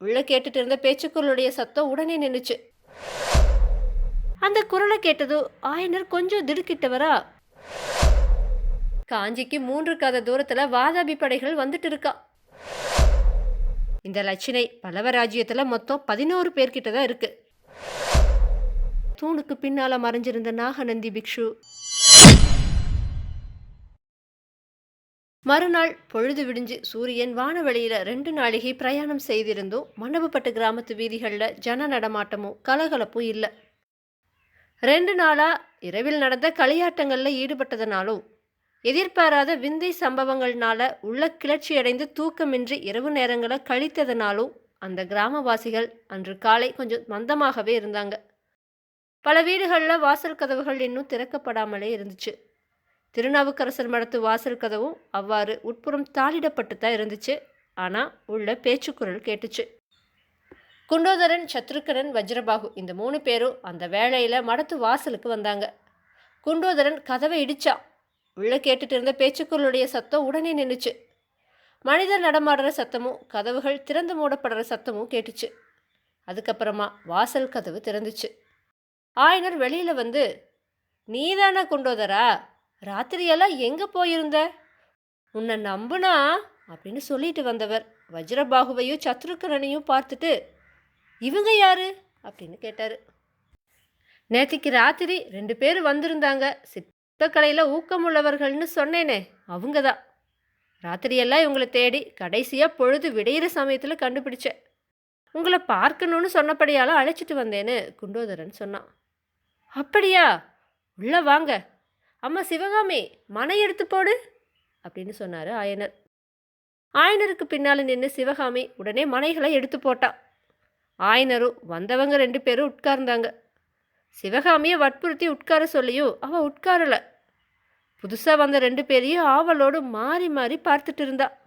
உள்ள கேட்டுட்டு இருந்த பேச்சுக்குரலுடைய சத்தம் உடனே நின்றுச்சு அந்த குரலை கேட்டது ஆயனர் கொஞ்சம் திடுக்கிட்டவரா? காஞ்சிக்கு மூன்று கத தூரத்துல வாதாபி படைகள் வந்துட்டு இருக்கா? இந்த லட்சணை பல்லவ ராஜ்யத்துல மொத்தம் பதினோரு பேர்கிட்ட தான் இருக்கு. தூணுக்கு பின்னால மறைஞ்சிருந்த நாகநந்தி பிக்ஷு மறுநாள் பொழுது விடிஞ்சு சூரியன் வானவெளியில் ரெண்டு நாளிகை பிரயாணம் செய்திருந்தும் மண்டபப்பட்டு கிராமத்து வீதிகளில் ஜன நடமாட்டமும் கலகலப்பும் இல்லை. ரெண்டு நாளாக இரவில் நடந்த களியாட்டங்களில் ஈடுபட்டதனாலும் எதிர்பாராத விந்தை சம்பவங்கள்னால உள்ள கிளர்ச்சி அடைந்து தூக்கமின்றி இரவு நேரங்களை கழித்ததனாலும் அந்த கிராமவாசிகள் அன்று காலை கொஞ்சம் மந்தமாகவே இருந்தாங்க. பல வீடுகளில் வாசல் கதவுகள் இன்னும் திறக்கப்படாமலே இருந்துச்சு. திருநாவுக்கரசர் மடத்து வாசல் கதவும் அவ்வாறு உட்புறம் தாளிடப்பட்டு தான் இருந்துச்சு. ஆனால் உள்ள பேச்சுக்குரல் கேட்டுச்சு. குண்டோதரன் சத்ருக்கரன் வஜ்ரபாகு இந்த மூணு பேரும் அந்த வேளையில் மடத்து வாசலுக்கு வந்தாங்க. குண்டோதரன் கதவை இடிச்சான் உள்ளே கேட்டுட்டு இருந்த பேச்சுக்குரலுடைய சத்தம் உடனே நின்றுச்சு மனிதர் நடமாடுற சத்தமும் கதவுகள் திறந்து மூடப்படுற சத்தமும் கேட்டுச்சு. அதுக்கப்புறமா வாசல் கதவு திறந்துச்சு. ஆயனர் வெளியில் வந்து நீதானா குண்டோதரா? ராத்திரியெல்லாம் எங்கே போயிருந்த? உன்னை நம்புனா? அப்படின்னு சொல்லிட்டு வந்தவர். வஜ்ரபாகுவையும் சத்ருக்கரனையும் பார்த்துட்டு இவங்க யாரு? அப்படின்னு கேட்டார். நேற்றுக்கு ராத்திரி ரெண்டு பேர் வந்திருந்தாங்க. சிற்பக்கலையில் ஊக்கமுள்ளவர்கள்னு சொன்னேனே அவங்க தான். ராத்திரியெல்லாம் இவங்களை தேடி கடைசியாக பொழுது விடையிற சமயத்தில் கண்டுபிடிச்சேன். உங்களை பார்க்கணும்னு சொன்னபடியால் அழைச்சிட்டு வந்தேன்னு குண்டோதரன் சொன்னான். அப்படியா? உள்ளே வாங்க. அம்மா சிவகாமி மனை எடுத்து போடு அப்படின்னு சொன்னார் ஆயனர். ஆயனருக்கு பின்னால் நின்று சிவகாமி உடனே மனைகளை எடுத்து போட்டான் ஆயனரும் வந்தவங்க ரெண்டு பேரும் உட்கார்ந்தாங்க. சிவகாமியை வற்புறுத்தி உட்கார சொல்லியும் அவள் உட்காரலை. புதுசாக வந்த ரெண்டு பேரையும் ஆவலோடு மாறி மாறி பார்த்துட்டு இருந்தா.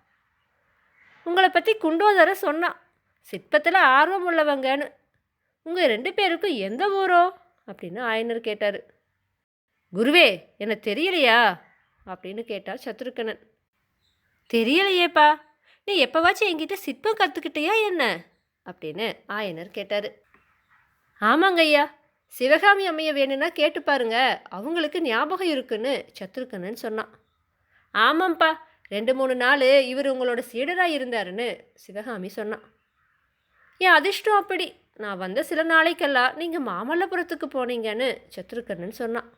உங்களை பற்றி குண்டோதர சொன்னான் சிற்பத்தில் ஆர்வம் உள்ளவங்கன்னு. உங்கள் ரெண்டு பேருக்கும் எந்த ஊரோ? அப்படின்னு ஆயனர் கேட்டார். குருவே எனக்கு தெரியலையா? அப்படின்னு கேட்டார் சத்ருக்கணன். தெரியலையேப்பா நீ எப்போவாச்சும் என்கிட்ட சிற்பம் கற்றுக்கிட்டியா என்ன? அப்படின்னு ஆயனர் கேட்டார். ஆமாங்க ஐயா சிவகாமி அம்மையை வேணும்னா கேட்டு பாருங்க அவங்களுக்கு ஞாபகம் இருக்குன்னு சத்ருக்கணன் சொன்னான். ஆமாம்ப்பா ரெண்டு மூணு நாள் இவர் உங்களோட சீடராக இருந்தாருன்னு சிவகாமி சொன்னான். என் அதிர்ஷ்டம் அப்படி நான் வந்த சில நாளைக்கெல்லாம் நீங்கள் மாமல்லபுரத்துக்கு போனீங்கன்னு சத்ருக்கண்ணன் சொன்னான்.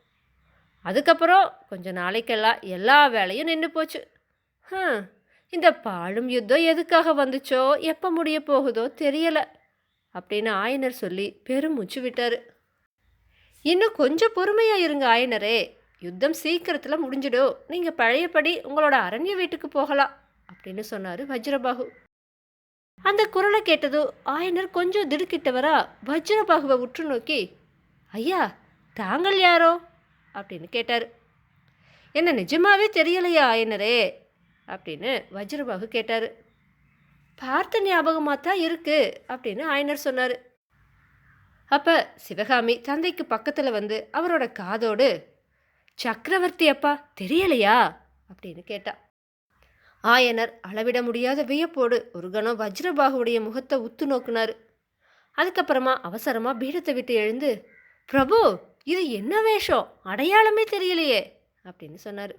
அதுக்கப்புறம் கொஞ்ச நாளைக்கெல்லாம் எல்லா வேலையும் நின்று போச்சு. இந்த பாழும் யுத்தம் எதுக்காக வந்துச்சோ எப்போ முடிய போகுதோ தெரியலை அப்படின்னு ஆயனர் சொல்லி பெருமூச்சு விட்டார். இன்னும் கொஞ்சம் பொறுமையாக இருங்க ஆயனரே யுத்தம் சீக்கிரத்தில் முடிஞ்சிடும் நீங்கள் பழையபடி உங்களோட அரண்ய வீட்டுக்கு போகலாம் அப்படின்னு சொன்னார் வஜ்ரபாகு. அந்த குரலை கேட்டதும் ஆயனர் கொஞ்சம் திடுக்கிட்டவரா வஜ்ரபாகுவை உற்று நோக்கி ஐயா தாங்கள் யாரோ? அப்படின்னு கேட்டார். என்ன நிஜமாவே தெரியலையா ஆயனரே அப்படின்னு வஜ்ரபாகு கேட்டார். பார்த்த ஞாபகமாக தான் இருக்குது அப்படின்னு ஆயனர் சொன்னார். அப்போ சிவகாமி தந்தைக்கு பக்கத்தில் வந்து அவரோட காதோடு சக்கரவர்த்தி அப்பா தெரியலையா? அப்படின்னு கேட்டா. ஆயனர் அளவிட முடியாத வியப்போடு ஒரு கணம் வஜ்ரபாகுடைய முகத்தை உத்து நோக்குனாரு. அதுக்கப்புறமா அவசரமாக பீடத்தை விட்டு எழுந்து பிரபு இது என்ன வேஷம்? அடையாளமே தெரியலையே அப்படின்னு சொன்னார்.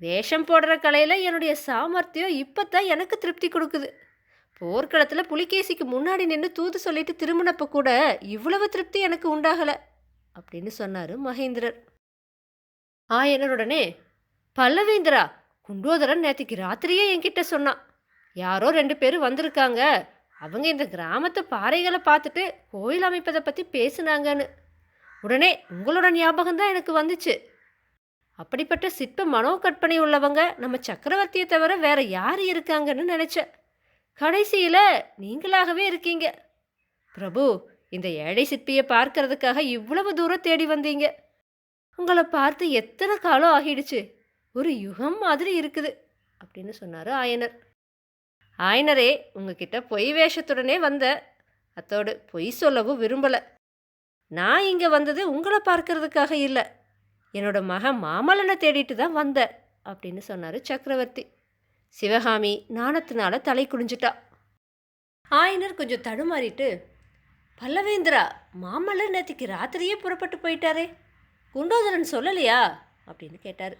வேஷம் போடுற கலையில் என்னுடைய சாமர்த்தியம் இப்போ தான் எனக்கு திருப்தி கொடுக்குது. போர்க்களத்தில் புலிகேசிக்கு முன்னாடி நின்று தூது சொல்லிட்டு திரும்பினப்போ கூட இவ்வளவு திருப்தி எனக்கு உண்டாகலை அப்படின்னு சொன்னார் மகேந்திரர். ஆயனருடனே பல்லவேந்திரா குண்டோதரன் நேற்றுக்கு ராத்திரியே என்கிட்ட சொன்னான் யாரோ ரெண்டு பேரும் வந்திருக்காங்க அவங்க இந்த கிராமத்து பாறைகளை பார்த்துட்டு கோயில் அமைப்பதை பற்றி பேசுனாங்கன்னு. உடனே உங்களோட ஞாபகம் தான் எனக்கு வந்துச்சு. அப்படிப்பட்ட சிற்ப மனோ கற்பனை உள்ளவங்க நம்ம சக்கரவர்த்தியை தவிர வேற யார் இருக்காங்கன்னு நினச்சேன் கடைசியில் நீங்களாகவே இருக்கீங்க. பிரபு இந்த ஏழை சிற்பியை பார்க்கறதுக்காக இவ்வளவு தூரம் தேடி வந்தீங்க. உங்களை பார்த்து எத்தனை காலம் ஆகிடுச்சு? ஒரு யுகம் மாதிரி இருக்குது அப்படின்னு சொன்னார் ஆயனர். ஆயனரே உங்ககிட்ட பொய் வேஷத்துடனே வந்த அத்தோடு பொய் சொல்லவும் விரும்பலை. நான் இங்கே வந்தது உங்களை பார்க்கறதுக்காக இல்லை. என்னோட மகன் மாமல்லனை தேடிட்டு தான் வந்தேன் அப்படின்னு சொன்னார் சக்கரவர்த்தி. சிவகாமி நாணத்தினால தலை குடிஞ்சிட்டா ஆயனர் கொஞ்சம் தடுமாறிட்டு பல்லவேந்திரா மாமல்லர் நேற்றுக்கு ராத்திரியே புறப்பட்டு போயிட்டாரே. குண்டோதரன் சொல்லலையா? அப்படின்னு கேட்டார்.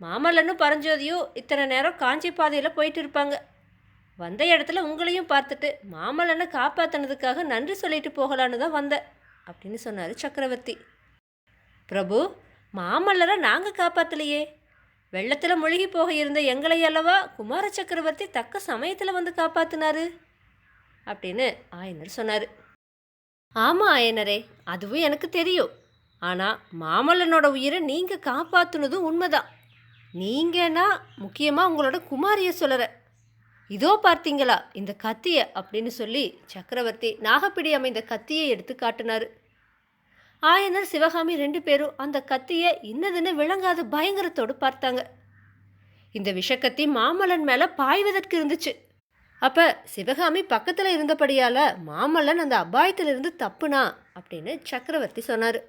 மாமல்லனும் பரஞ்சோதியும் இத்தனை நேரம் காஞ்சி பாதையில் போயிட்டு இருப்பாங்க. வந்த இடத்துல உங்களையும் பார்த்துட்டு மாமல்லனை காப்பாற்றினதுக்காக நன்றி சொல்லிட்டு போகலான்னு தான் வந்தேன். அப்படின்னு சொன்னார் சக்கரவர்த்தி. பிரபு மாமல்லரை நாங்கள் காப்பாற்றலையே வெள்ளத்தில் முழுகி போக இருந்த எங்களை அல்லவா குமார சக்கரவர்த்தி தக்க சமயத்தில் வந்து காப்பாற்றினாரு அப்படின்னு ஆயனர் சொன்னார். ஆமாம் ஆயனரே அதுவும் எனக்கு தெரியும். ஆனால் மாமல்லனோட உயிரை நீங்கள் காப்பாற்றுனதும் உண்மைதான். நீங்கன்னா முக்கியமாக உங்களோட குமாரியை சொல்லற இதோ பார்த்தீங்களா? இந்த கத்தியை அப்படின்னு சொல்லி சக்கரவர்த்தி நாகப்பிடி அமைந்த கத்தியை எடுத்து காட்டினார். ஆயனர் சிவகாமி ரெண்டு பேரும் அந்த கத்தியை இன்னதுன்னு விளங்காத பயங்கரத்தோடு பார்த்தாங்க. இந்த விஷக்கத்தி மாமல்லன் மேலே பாய்வதற்கு இருந்துச்சு. அப்போ சிவகாமி பக்கத்தில் இருந்தபடியால் மாமல்லன் அந்த அபாயத்திலிருந்து தப்புனா? அப்படின்னு சக்கரவர்த்தி சொன்னார்.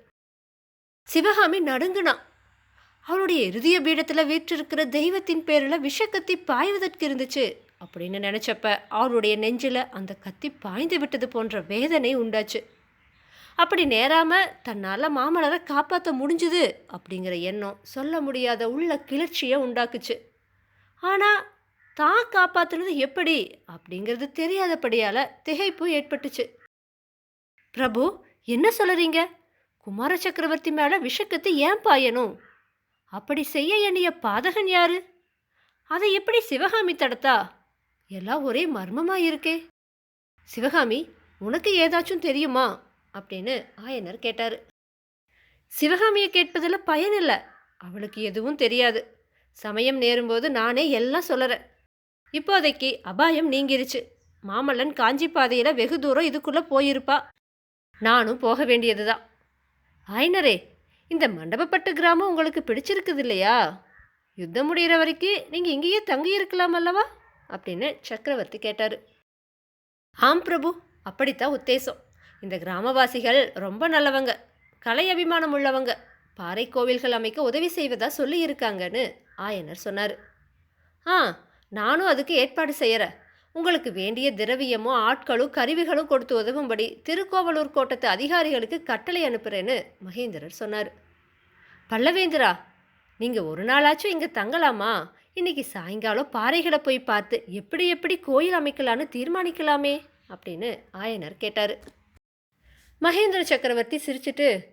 சிவகாமி நடுங்குனா அவளுடைய இறுதிய பீடத்தில் வீற்றிருக்கிற தெய்வத்தின் பேரில் விஷக்கத்தி பாய்வதற்கு இருந்துச்சு. அப்படின்னு நினச்சப்ப அவருடைய நெஞ்சில் அந்த கத்தி பாய்ந்து விட்டது போன்ற வேதனை உண்டாச்சு. அப்படி நேராமல் தன்னால் மாமலரை காப்பாற்ற முடிஞ்சுது அப்படிங்கிற எண்ணம் சொல்ல முடியாத உள்ள கிளர்ச்சியை உண்டாக்குச்சு. ஆனால் தான் காப்பாற்றுனது எப்படி அப்படிங்கிறது தெரியாதபடியால் திகைப்பு ஏற்பட்டுச்சு. பிரபு என்ன சொல்லுறீங்க குமார சக்கரவர்த்தி மேலே விஷக்கத்து ஏன் பாயணும்? அப்படி செய்ய எண்ணிய பாதகன் யாரு? அதை எப்படி சிவகாமி தடுத்தா? எல்லாம் ஒரே மர்மமாக இருக்கே. சிவகாமி உனக்கு ஏதாச்சும் தெரியுமா? அப்படின்னு ஆயனர் கேட்டார். சிவகாமியை கேட்பதில் பயன் இல்லை. அவளுக்கு எதுவும் தெரியாது. சமயம் நேரும்போது நானே எல்லாம் சொல்லறேன். இப்போதைக்கு அபாயம் நீங்கிருச்சு. மாமல்லன் காஞ்சி பாதையில் வெகு தூரம் இதுக்குள்ளே போயிருப்பா. நானும் போக வேண்டியதுதான். ஆயனரே இந்த மண்டபப்பட்டு கிராமம் உங்களுக்கு பிடிச்சிருக்குது இல்லையா? யுத்தம் முடிகிற வரைக்கும் நீங்கள் இங்கேயே தங்கி இருக்கலாம் அல்லவா? அப்படின்னு சக்கரவர்த்தி கேட்டார். ஆம் பிரபு அப்படித்தான் உத்தேசம். இந்த கிராமவாசிகள் ரொம்ப நல்லவங்க. கலை அபிமானம் உள்ளவங்க. பாறை கோவில்கள் அமைக்க உதவி செய்வதா சொல்லியிருக்காங்கன்னு ஆயனர் சொன்னார். ஆ நானும் அதுக்கு ஏற்பாடு செய்கிறேன் உங்களுக்கு வேண்டிய திரவியமோ ஆட்களும் கருவிகளும் கொடுத்து உதவும்படி திருக்கோவலூர் கோட்டத்து அதிகாரிகளுக்கு கட்டளை அனுப்புகிறேன்னு மகேந்திரர் சொன்னார். பல்லவேந்திரா நீங்கள் ஒரு நாளாச்சும் இங்கே தங்கலாமா? இன்னைக்கு சாயங்காலம் பாறைகளை போய் பார்த்து எப்படி எப்படி கோயில் அமைக்கலான்னு தீர்மானிக்கலாமே அப்படின்னு ஆயனர் கேட்டார். மகேந்திர சக்கரவர்த்தி சிரிச்சிட்டு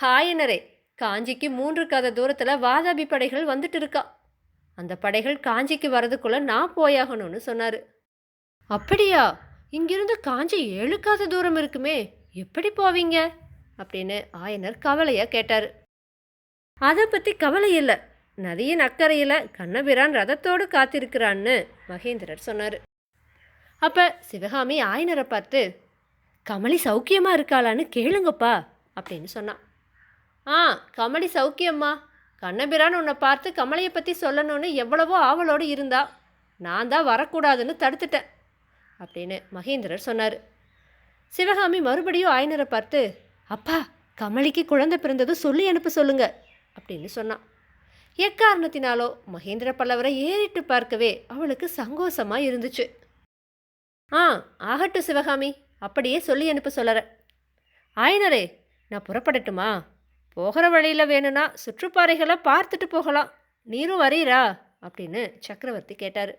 ஆயனரே காஞ்சிக்கு மூன்று கத தூரத்தில் வாதாபி படைகள் வந்துட்டு இருக்கா? அந்த படைகள் காஞ்சிக்கு வரதுக்குள்ளே நான் போயாகணும்னு சொன்னார். அப்படியா? இங்கிருந்து காஞ்சி ஏழு காத தூரம் இருக்குமே எப்படி போவீங்க? அப்படின்னு ஆயனர் கவலையாக கேட்டார். அதை பற்றி கவலை இல்லை. நதியின் அக்கறையில் கண்ணபிரான் ரதத்தோடு காத்திருக்கிறான்னு மகேந்திரர் சொன்னார். அப்போ சிவகாமி ஆயனரை பார்த்து கமலி சௌக்கியமாக இருக்காளான்னு கேளுங்கப்பா அப்படின்னு சொன்னான். ஆ கமலி சௌக்கியம்மா. கண்ணபிரான் உன்னை பார்த்து கமலையை பற்றி சொல்லணும்னு எவ்வளவோ ஆவலோடு இருந்தா நான் தான் வரக்கூடாதுன்னு தடுத்துட்டேன் அப்படின்னு மகேந்திரர் சொன்னார். சிவகாமி மறுபடியும் ஆயனரை பார்த்து அப்பா கமலிக்கு குழந்தை பிறந்ததும் சொல்லி அனுப்ப சொல்லுங்க அப்படின்னு சொன்னான். எக்காரணத்தினாலோ மகேந்திர பல்லவரை ஏறிட்டு பார்க்கவே அவளுக்கு சங்கோஷமாக இருந்துச்சு. ஆ ஆகட்டும் சிவகாமி அப்படியே சொல்லி அனுப்ப சொல்லற. ஆயனரே நான் புறப்படட்டுமா? போகிற வழியில் வேணும்னா சுற்றுப்பாறைகளை பார்த்துட்டு போகலாம். நீரும் வரீரா? அப்படின்னு சக்கரவர்த்தி கேட்டார்.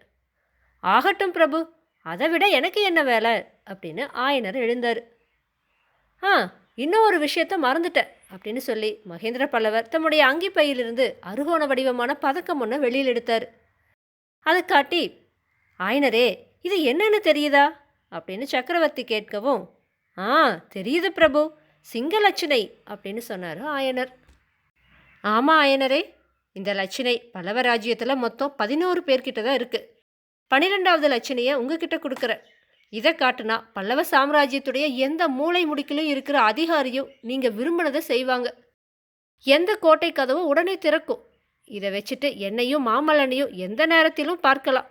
ஆகட்டும் பிரபு அதை விட எனக்கு என்ன வேலை? அப்படின்னு ஆயனர் எழுந்தார். ஆ இன்னும் ஒரு விஷயத்த மறந்துட்டேன் அப்படின்னு சொல்லி மகேந்திர பல்லவர் தம்முடைய அங்கி பையிலிருந்து அருகோண வடிவமான பதக்கம் ஒன்று வெளியில் எடுத்தார். அதை காட்டி ஆயனரே இது என்னன்னு தெரியுதா? அப்படின்னு சக்கரவர்த்தி கேட்கவும் ஆ தெரியுது பிரபு சிங்க லட்சணை அப்படின்னு சொன்னார் ஆயனர். ஆமாம் ஆயனரே இந்த லட்சணை பல்லவ ராஜ்யத்தில் மொத்தம் பதினோரு பேர்கிட்ட தான் இருக்குது பன்னிரெண்டாவது லட்சணையை உங்ககிட்ட கொடுக்குறேன். இதை காட்டுனா பல்லவ சாம்ராஜ்யத்துடைய எந்த மூளை முடிக்கிலும் இருக்கிற அதிகாரியும் நீங்கள் விரும்பினதை செய்வாங்க. எந்த கோட்டை கதவும் உடனே திறக்கும். இதை வச்சுட்டு என்னையும் மாமல்லனையும் எந்த நேரத்திலும் பார்க்கலாம்.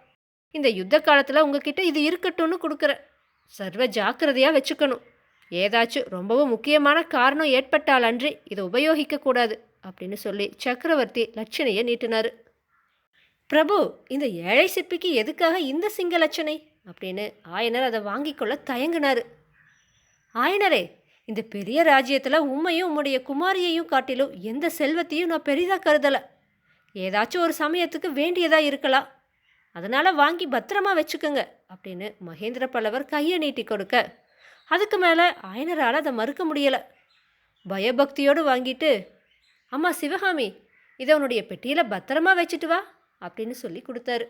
இந்த யுத்த காலத்தில் உங்ககிட்ட இது இருக்கட்டும்னு கொடுக்குறேன். சர்வ ஜாக்கிரதையாக வச்சுக்கணும். ஏதாச்சும் ரொம்பவும் முக்கியமான காரணம் ஏற்பட்டால் அன்றி இதை உபயோகிக்கக்கூடாது அப்படின்னு சொல்லி சக்கரவர்த்தி லட்சணையை நீட்டினார். பிரபு இந்த ஏழை சிற்பிக்கு எதுக்காக இந்த சிங்க லட்சணை? அப்படின்னு ஆயனர் அதை வாங்கிக்கொள்ள தயங்கினார். ஆயனரே இந்த பெரிய ராஜ்யத்தில் உம்மையும் உம்முடைய குமாரியையும் காட்டிலும் எந்த செல்வத்தையும் நான் பெரிதாக கருதலை. ஏதாச்சும் ஒரு சமயத்துக்கு வேண்டியதாக இருக்கலாம். அதனால் வாங்கி பத்திரமா வச்சுக்கோங்க அப்படின்னு மகேந்திர பல்லவர் கையை நீட்டி கொடுக்க. அதுக்கு மேலே ஆயனரால் அதை மறுக்க முடியலை. பயபக்தியோடு வாங்கிட்டு அம்மா சிவகாமி இதை உன்னுடைய பெட்டியில் பத்திரமா வச்சுட்டு வா அப்படின்னு சொல்லி கொடுத்தாரு.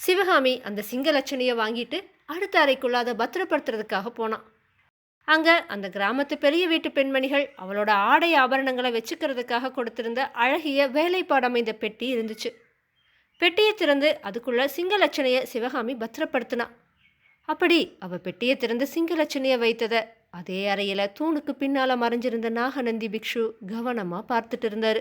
சிவகாமி அந்த சிங்கலட்சணியை வாங்கிட்டு அடுத்த அறைக்குள்ள அதை பத்திரப்படுத்துறதுக்காக போனான். அங்கே அந்த கிராமத்து பெரிய வீட்டு பெண்மணிகள் அவளோட ஆடை ஆபரணங்களை வச்சுக்கிறதுக்காக கொடுத்திருந்த அழகிய வேலைப்பாடமைந்த பெட்டி இருந்துச்சு. பெட்டியை திறந்து அதுக்குள்ள சிங்கலட்சணையை சிவகாமி பத்திரப்படுத்தினா. அப்படி அவ பெட்டியை திறந்து சிங்கலட்சணையை வைத்ததை அதே அறையில் தூணுக்கு பின்னால் மறைஞ்சிருந்த நாகநந்தி பிக்ஷு கவனமாக பார்த்துட்டு இருந்தாரு.